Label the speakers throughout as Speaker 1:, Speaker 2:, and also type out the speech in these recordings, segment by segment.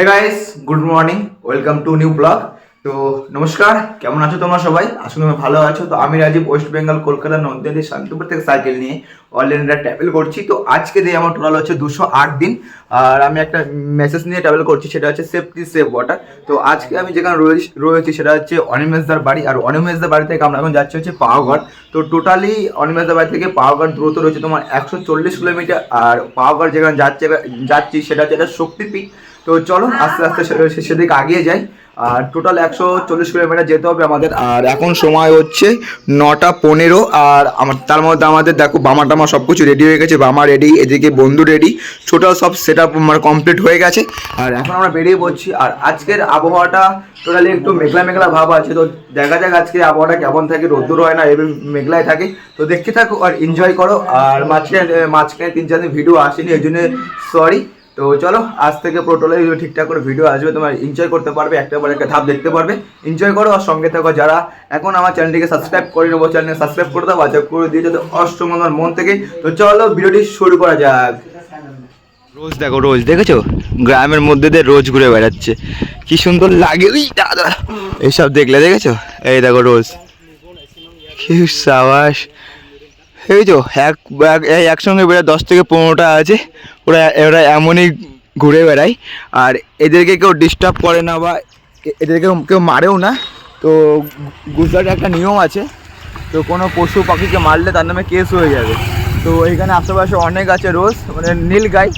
Speaker 1: Hey guys good morning welcome to new blog তো নমস্কার, কেমন আছো তোমরা সবাই? আসলে তোমরা ভালো আছো। তো আমি রাজীব ওয়েস্ট বেঙ্গল কলকাতা নন্দিনী শান্তিপুর থেকে সাইকেল নিয়ে অল ইন্ডিয়া ট্রাভেল করছি। তো আজকে দিয়ে আমার টোটাল হচ্ছে দুশো আট দিন, আর আমি একটা মেসেজ নিয়ে ট্রাভেল করছি, সেটা হচ্ছে সেফটি সেভ ওয়াটার তো আজকে আমি যেখানে রয়েছি সেটা হচ্ছে অনিমেশদার বাড়ি। আর অনিমেশদার বাড়ি থেকে আমরা এখন যাচ্ছি হচ্ছে পাওয়াগড় তো টোটালি অনিমেশদার বাড়ি থেকে পাওয়াগড় দূরত্ব রয়েছে তোমার একশো চল্লিশ কিলোমিটার। আর পাওয়াগড় যেখানে যাচ্ছে, যাচ্ছি, সেটা হচ্ছে একটা শক্তিপীঠ। তো চলো আস্তে আস্তে সেদিকে আগিয়ে যাই। আর টোটাল একশো চল্লিশ কিলোমিটার যেতে হবে আমাদের। আর এখন সময় হচ্ছে নটা পনেরো, আর আমার তার মধ্যে আমাদের দেখো বামা টামা সব কিছু রেডি হয়ে গেছে, বামা রেডি এদিকে বন্ধু রেডি টোটাল সব সেট আপ মানে কমপ্লিট হয়ে গেছে। আর এখন আমরা বেরিয়ে পড়ছি, আর আজকের আবহাওয়াটা টোটালি একটু মেঘলা মেঘলা ভাব আছে, তো দেখা যাক আজকে আবহাওয়াটা কেমন থাকে, রোদ্দুর হয় না এবং মেঘলায় থাকে। তো দেখতে থাকো আর এনজয় করো, আর মাঝখানে মাঝখানে তিন চার দিন ভিডিও আসেনি, এই জন্য সরি তো চলো, আজ থেকে পুরো ঠিকঠাক করে ভিডিও আসবে, তোমার এনজয় করতে পারবে, একটা পর একটা ধাপ দেখতে পারবে। এনজয় করো আর সঙ্গে থাকো যারা এখন আমার চ্যানেলটিকে সাবস্ক্রাইব করে নেব চ্যানেল সাবস্ক্রাইব করে দাও, বাজার করে দিয়ে যাতে অষ্টম আমার মন থেকে। তো চলো ভিডিওটি শুরু করা যাক। রোজ দেখো, রোজ, দেখেছ? গ্রামের মধ্যে দিয়ে রোজ ঘুরে বেড়াচ্ছে। কি সুন্দর লাগে, ওই দাদা। এইসব দেখলে, দেখেছ? এই দেখো, রোজ। কি সাবাস। এই তো এক একসঙ্গে বেড়ে দশ থেকে পনেরোটা আছে, ওরা ওরা এমনই ঘুরে বেড়ায়। আর এদেরকে কেউ ডিস্টার্ব করে না বা এদেরকে কেউ মারেও না। তো গুজরাটে একটা নিয়ম আছে, তো কোনো পশু পাখিকে মারলে তার নামে কেস হয়ে যাবে। তো এখানে আশেপাশে অনেক আছে রোজ মানে নীল গাই,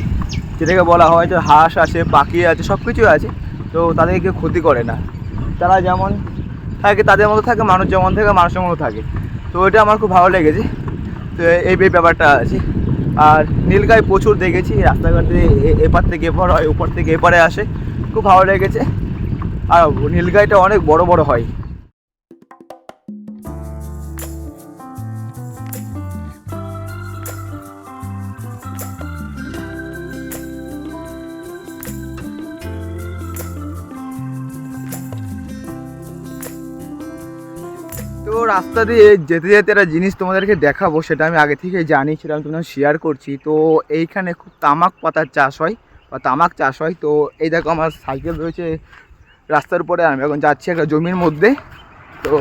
Speaker 1: যেটাকে বলা হয় যে হাঁস আছে, পাখি আছে সব কিছুই আছে, তো তাদেরকে কেউ ক্ষতি করে না। তারা যেমন থাকে, তাদের মতো থাকে, মানুষ যেমন থাকে, মানুষের মতো থাকে। তো এটা আমার খুব ভালো লেগেছে। তো এই ব্যাপারটা আছে। আর নীলগায় প্রচুর দেখেছি, রাস্তাঘাটে এপার থেকে এপার হয়, ওপার থেকে এপারে আসে। খুব ভালো লেগেছে। আর নীলগাইটা অনেক বড় বড় হয়। তো রাস্তা দিয়ে যেতে যেতে একটা জিনিস তোমাদেরকে দেখাবো, সেটা আমি আগে থেকে জানি সেটা আমি তোমাদের শেয়ার করছি। তো এইখানে খুব তামাক পাতার চাষ হয়, বা তামাক চাষ হয়। তো এই দেখো আমার সাইকেল রয়েছে রাস্তার উপরে, আমি এখন যাচ্ছি একটা জমির মধ্যে। তো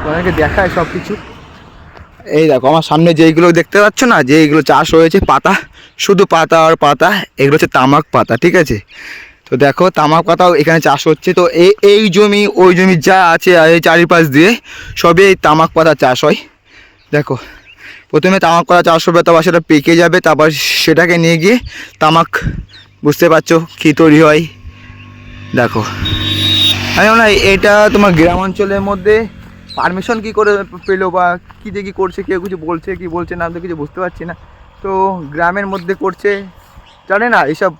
Speaker 1: তোমাদেরকে দেখায় সব কিছু এই দেখো আমার সামনে যেইগুলো দেখতে পাচ্ছ না, যেইগুলো চাষ হয়েছে, পাতা। শুধু পাতা আর পাতা, এগুলো হচ্ছে তামাক পাতা, ঠিক আছে? তো দেখো, তামাক পাতাও এখানে চাষ হচ্ছে। তো এই এই জমি, ওই জমি যা আছে এই চারিপাশ দিয়ে সবই এই তামাক পাতা চাষ হয়। দেখো, প্রথমে তামাক পাতা চাষ হবে, তারপর সেটা পেকে যাবে, তারপর সেটাকে নিয়ে গিয়ে তামাক, বুঝতে পারছ কী তৈরি হয়? দেখো আমি হয় এটা তোমার গ্রাম অঞ্চলের মধ্যে পারমিশন কি করে পেল বা কী দিয়ে কী করছে, কেউ কিছু বলছে, কি বলছে না, আমি তো কিছু বুঝতে পারছি না। তো গ্রামের মধ্যে করছে, জানে না এইসব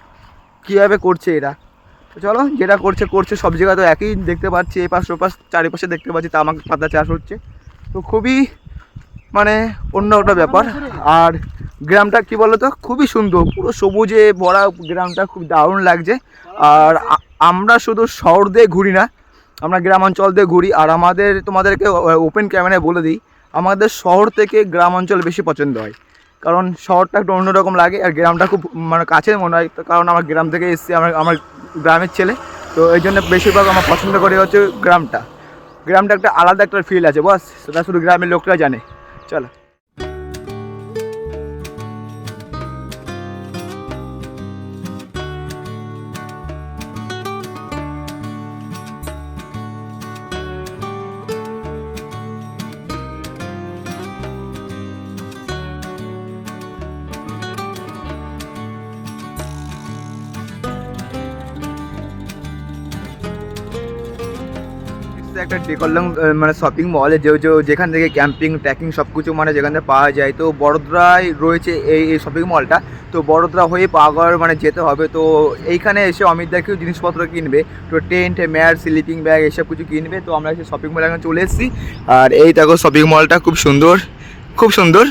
Speaker 1: কীভাবে করছে এরা? চলো, যেটা করছে করছে, সব জায়গায় তো একই দেখতে পাচ্ছি এপাশ ওপাশ চারিপাশে দেখতে পাচ্ছি তামাক পাতা চাষ হচ্ছে। তো খুবই মানে অন্য একটা ব্যাপার। আর গ্রামটা কি বলতো, খুবই সুন্দর, পুরো সবুজে ভরা গ্রামটা, খুব দারুণ লাগছে। আর আমরা শুধু শহর দিয়ে ঘুরি না, আমরা গ্রাম অঞ্চল দিয়ে ঘুরি। আর আমাদের, তোমাদেরকে ওপেন ক্যামেরায় বলে দিই, আমাদের শহর থেকে গ্রাম অঞ্চল বেশি পছন্দ হয়। কারণ শহরটা একটু অন্যরকম লাগে আর গ্রামটা খুব মানে কাছে মনে হয়, কারণ আমার গ্রাম থেকে এসছি আমার আমার গ্রামের ছেলে। তো এই জন্য বেশিরভাগ আমার পছন্দ করে হচ্ছে গ্রামটা। গ্রামটা একটা আলাদা একটা ফিল আছে বস সেটা শুধু গ্রামের লোকরা জানে। চলো। এসছে একটা ডেকলং মানে শপিং মল যে যেখান থেকে ক্যাম্পিং ট্রেকিং সব কিছু মানে যেখান থেকে পাওয়া যায়। তো বড়োদরায় রয়েছে এই এই শপিং মলটা তো বড়োদরা হয়ে পাওয়াগড় মানে যেতে হবে। তো এইখানে এসে অমিত দাকেও জিনিসপত্র কিনবে। তো টেন্ট, ম্যাট স্লিপিং ব্যাগ এসব কিছু কিনবে। তো আমরা এসে শপিং মল এখন চলে এসেছি। আর এই দেখো শপিং মলটা খুব সুন্দর খুব সুন্দর।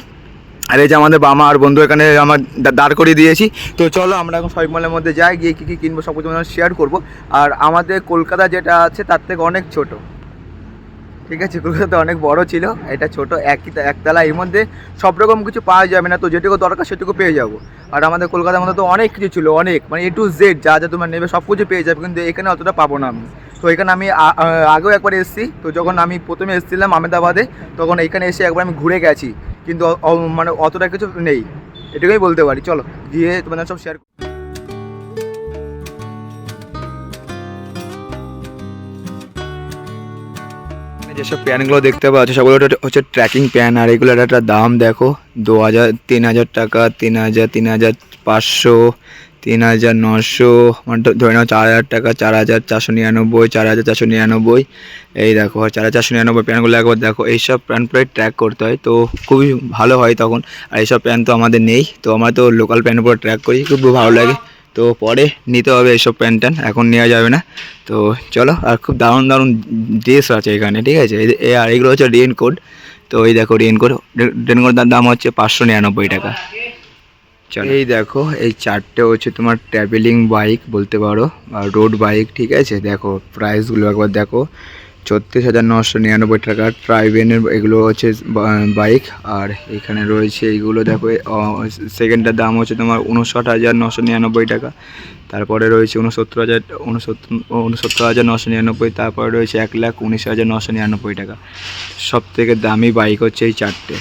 Speaker 1: আর এই যে আমাদের বাবা আর বন্ধু এখানে আমার দাঁড় করিয়ে দিয়েছি। তো চলো আমরা এখন শপিং মলের মধ্যে যাই, গিয়ে কী কী কিনবো, সব কিছু শেয়ার করব। আর আমাদের কলকাতা যেটা আছে, তার থেকে অনেক ছোট। ঠিক আছে? কলকাতা অনেক বড় ছিল, এটা ছোট, একই একতলা। এর মধ্যে সব রকম কিছু পাওয়া যাবে না, তো যেটুকু দরকার সেটুকু পেয়ে যাব। আর আমাদের কলকাতার মধ্যে তো অনেক কিছু ছিল, অনেক। মানে এ টু জেড যা যা তোমার নেবে, সব কিছু পেয়ে যাবে, কিন্তু এখানে অতটা পাবো না আমি। তো এখানে আমি আগেও একবার এসেছি, তো যখন আমি প্রথমে এসেছিলাম আহমেদাবাদে, তখন এখানে এসে একবার আমি ঘুরে গেছি। কিন্তু মানে অতটা কিছু নেই। এটুকুই বলতে পারি। চলো, গিয়ে তোমাদের সব শেয়ার যেসব প্যানগুলো দেখতে পাচ্ছ, সবগুলো হচ্ছে ট্র্যাকিং প্যান আর এগুলোর একটা দাম দেখো, দু হাজার, তিন হাজার টাকা, তিন হাজার তিন হাজার পাঁচশো তিন হাজার নশো মানে ধ- ধরে নাও চার হাজার টাকা, চার হাজার চারশো নিরানব্বই, চার হাজার চারশো নিরানব্বই। এই দেখো, চার হাজার চারশো নিরানব্বই প্যানগুলো একবার দেখো, এইসব প্যান প্রায় ট্র্যাক করতে হয়, তো খুবই ভালো হয় তখন। আর এইসব প্যান তো আমাদের নেই, তো আমরা তো লোকাল প্যান উপর ট্র্যাক করি, খুব ভালো লাগে। তো পরে নিতে হবে এইসব প্যান ট্যান, এখন নেওয়া যাবে না। তো চলো, আর খুব দারুণ দারুণ ড্রেস আছে এখানে, ঠিক আছে? আর এগুলো হচ্ছে রেনকোট তো এই দেখো রেনকোট রেনকোটের দাম হচ্ছে পাঁচশো নিরানব্বই টাকা। এই দেখো, এই চারটে হচ্ছে তোমার ট্রাভেলিং বাইক বলতে পারো, আর রোড বাইক ঠিক আছে? দেখো প্রাইসগুলো একবার দেখো। ছত্রিশ হাজার নশো নিরানব্বই টাকা ট্রাইবেনের এগুলো হচ্ছে বাইক আর এখানে রয়েছে এইগুলো দেখো সেকেন্ডটার দাম হচ্ছে তোমার উনষাট হাজার নশো নিরানব্বই টাকা, তারপরে রয়েছে উনসত্তর হাজার, উনসত্তর উনসত্তর হাজার নশো নিরানব্বই, তারপরে রয়েছে এক লাখ উনিশ হাজার নশো নিরানব্বই টাকা। সব থেকে দামি বাইক হচ্ছে এই চারটে।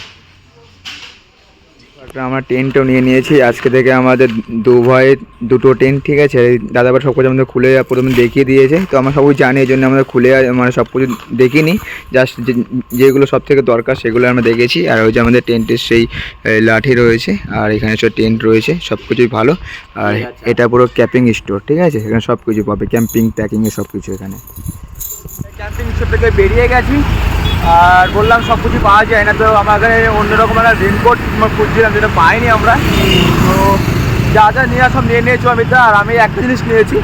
Speaker 1: আমরা টেন্টও নিয়ে নিয়েছি। আজকে থেকে আমাদের দু ভয়ে দুটো টেন্ট ঠিক আছে? দাদাবার সব কিছু আমাদের খুলে প্রথমে দেখিয়ে দিয়েছে। তো আমরা সবই জানি এই জন্য আমরা খুলে মানে সব কিছু দেখিনি। জাস্ট যেগুলো সব থেকে দরকার সেগুলো আমরা দেখেছি। আর ওই যে আমাদের টেন্টের সেই লাঠি রয়েছে আর এখানে সব টেন্ট রয়েছে সব কিছুই ভালো। আর এটা পুরো ক্যাম্পিং স্টোর ঠিক আছে? এখানে সব কিছু পাবে ক্যাম্পিং ট্যাকিংয়ে সব কিছু এখানে। ক্যাম্পিং স্টোর থেকে বেরিয়ে গেছি। আর বললাম সব কিছু পাওয়া যায় না, তো আমাদের অন্যরকম একটা রেনকোট খুঁজছিলাম যেটা পাইনি আমরা। তো যা যা নিয়ে সব নিয়ে নিয়েছো আমি তা, আর আমি একটা জিনিস নিয়েছি,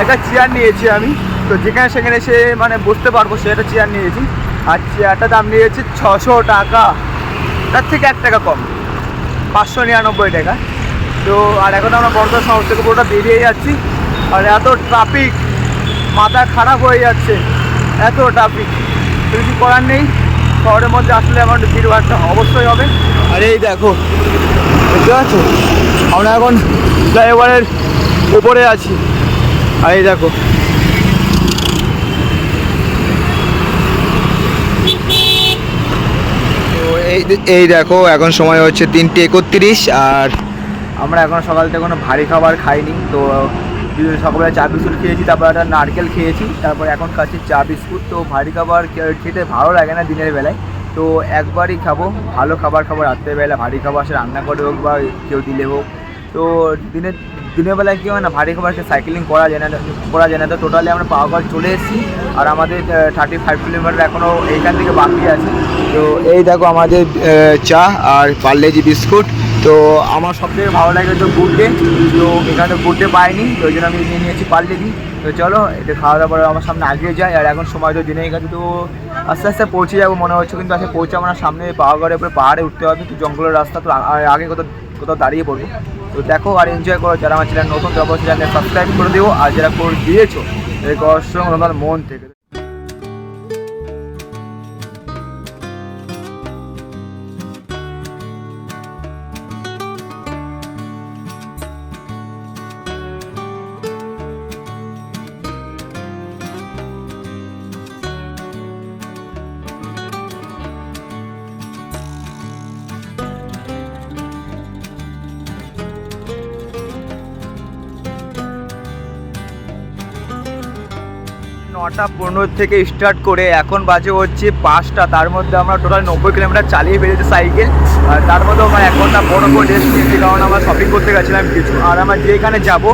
Speaker 1: একটা চেয়ার নিয়েছি আমি। তো যেখানে সেখানে সে মানে বসতে পারব, সে একটা চেয়ার নিয়েছি। আর চেয়ারটার দাম নিয়েছি ছশো টাকা। তার থেকে এক টাকা কম, পাঁচশো নিরানব্বই টাকা। তো আর এখন আমরা বর্ধমান শহর থেকে পুরোটা বেরিয়ে যাচ্ছি। আর এত ট্রাফিক মাথা খারাপ হয়ে যাচ্ছে, এত ট্রাফিক কিছু করার নেই। শহরের মধ্যে আসলে আমার ভিড় ভাড়টা অবশ্যই হবে। আর এই দেখো দেখতে পাচ্ছ আমরা এখন ফ্লাইওভারের উপরে আছি। আর এই দেখো। তো এই এই দেখো এখন সময় হচ্ছে তিনটে একত্রিশ আর আমরা এখন সকাল থেকে কোনো ভারী খাবার খাইনি তো সকালবেলা চা বিস্কুট খেয়েছি, তারপর একটা নারকেল খেয়েছি, তারপর এখন খাচ্ছি চা বিস্কুট। তো ভারী খাবার খেতে ভালো লাগে না দিনের বেলায়। তো একবারই খাব, ভালো খাবার খাব রাত্রেবেলা। ভারী খাবার সে রান্না করে হোক বা কেউ দিলে হোক। তো দিনের দিনের বেলায় কী হয় না, ভারী খাবার সাইকেলিং করা যায় না, করা যায় না। তো টোটালি আমরা পাওয়ার চলে এসেছি আর আমাদের থার্টি ফাইভ কিলোমিটার এখনও এইখান থেকে বাকি আছে। তো এই দেখো আমাদের চা আর পার্লেজি বিস্কুট। তো আমার সব থেকে ভালো লাগে তো গুড ডে তো এখানে গুড ডে পাইনি, তো ওই জন্য আমি নিয়ে নিয়েছি পার্লেজি তো চলো এটা খাওয়া দাওয়া করে আমার সামনে আগিয়ে যায় আর এখন সময় তো দিনের গেছে, তো আস্তে আস্তে পৌঁছে যাব মনে হচ্ছে, কিন্তু আজকে পৌঁছাবো না, সামনে পাহাড়ের উপরে পাহাড়ে উঠতে হবে তো জঙ্গলের রাস্তা, তো আগে কোথাও কোথাও দাঁড়িয়ে পড়ব। তো দেখো, আর এনজয় করো, যারা আমার চ্যানেল নতুন তো চ্যানেল সাবস্ক্রাইব করে দিও, আর যারা করে দিয়েছ অসংখ্য ধন্যবাদ মন থেকে। নটা পনেরো থেকে স্টার্ট করে এখন বাজে হচ্ছে পাঁচটা। তার মধ্যে আমরা টোটাল নব্বই কিলোমিটার চালিয়ে বেরিয়েছি সাইকেল আর তার মধ্যে আমার এক ঘণ্টা বড় করে রেস্ট নিয়েছি, কারণ আমরা শপিং করতে গেছিলাম কিছু। আর আমরা যেখানে যাব,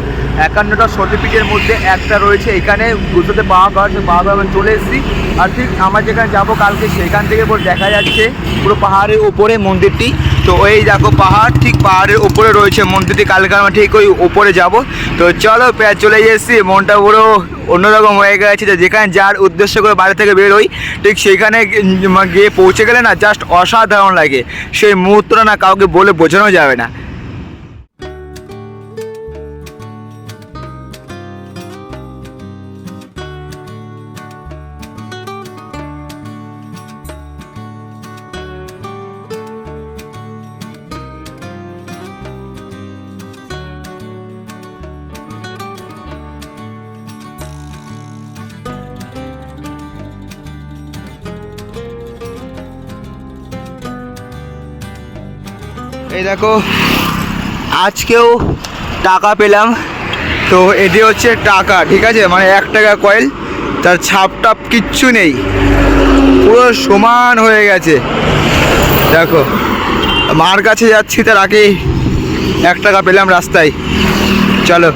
Speaker 1: একান্নটা সর্টিফিকেটের মধ্যে একটা রয়েছে। এখানে গুজরাতে পাওয়াগড় সেই পাওয়াগড় আমরা চলে এসেছি। আর ঠিক আমার যেখানে যাব কালকে, সেখান থেকে পুরো দেখা যাচ্ছে পুরো পাহাড়ের উপরে মন্দিরটি। তো ওই দেখো পাহাড়, ঠিক পাহাড়ের উপরে রয়েছে মন্দিরটি। কালকে আমরা ঠিক ওই উপরে যাব। তো চলো চলে এসেছি। মনটা পুরো অন্যরকম হয়ে গেছে যে যেখানে যার উদ্দেশ্য করে বাইরে থেকে বেরোই, ঠিক সেখানে গিয়ে পৌঁছে গেলে না জাস্ট অসাধারণ লাগে। সেই মুহূর্তটা না কাউকে বলে বোঝানো যাবে না। এই দেখো, আজকেও টাকা পেলাম। তো এটি হচ্ছে টাকা, ঠিক আছে? মানে এক টাকা কয়েল তার ছাপ টাপ কিচ্ছু নেই। পুরো সমান হয়ে গেছে। দেখো, মার কাছে যাচ্ছি, তার আগে এক টাকা পেলাম রাস্তায়। চলো।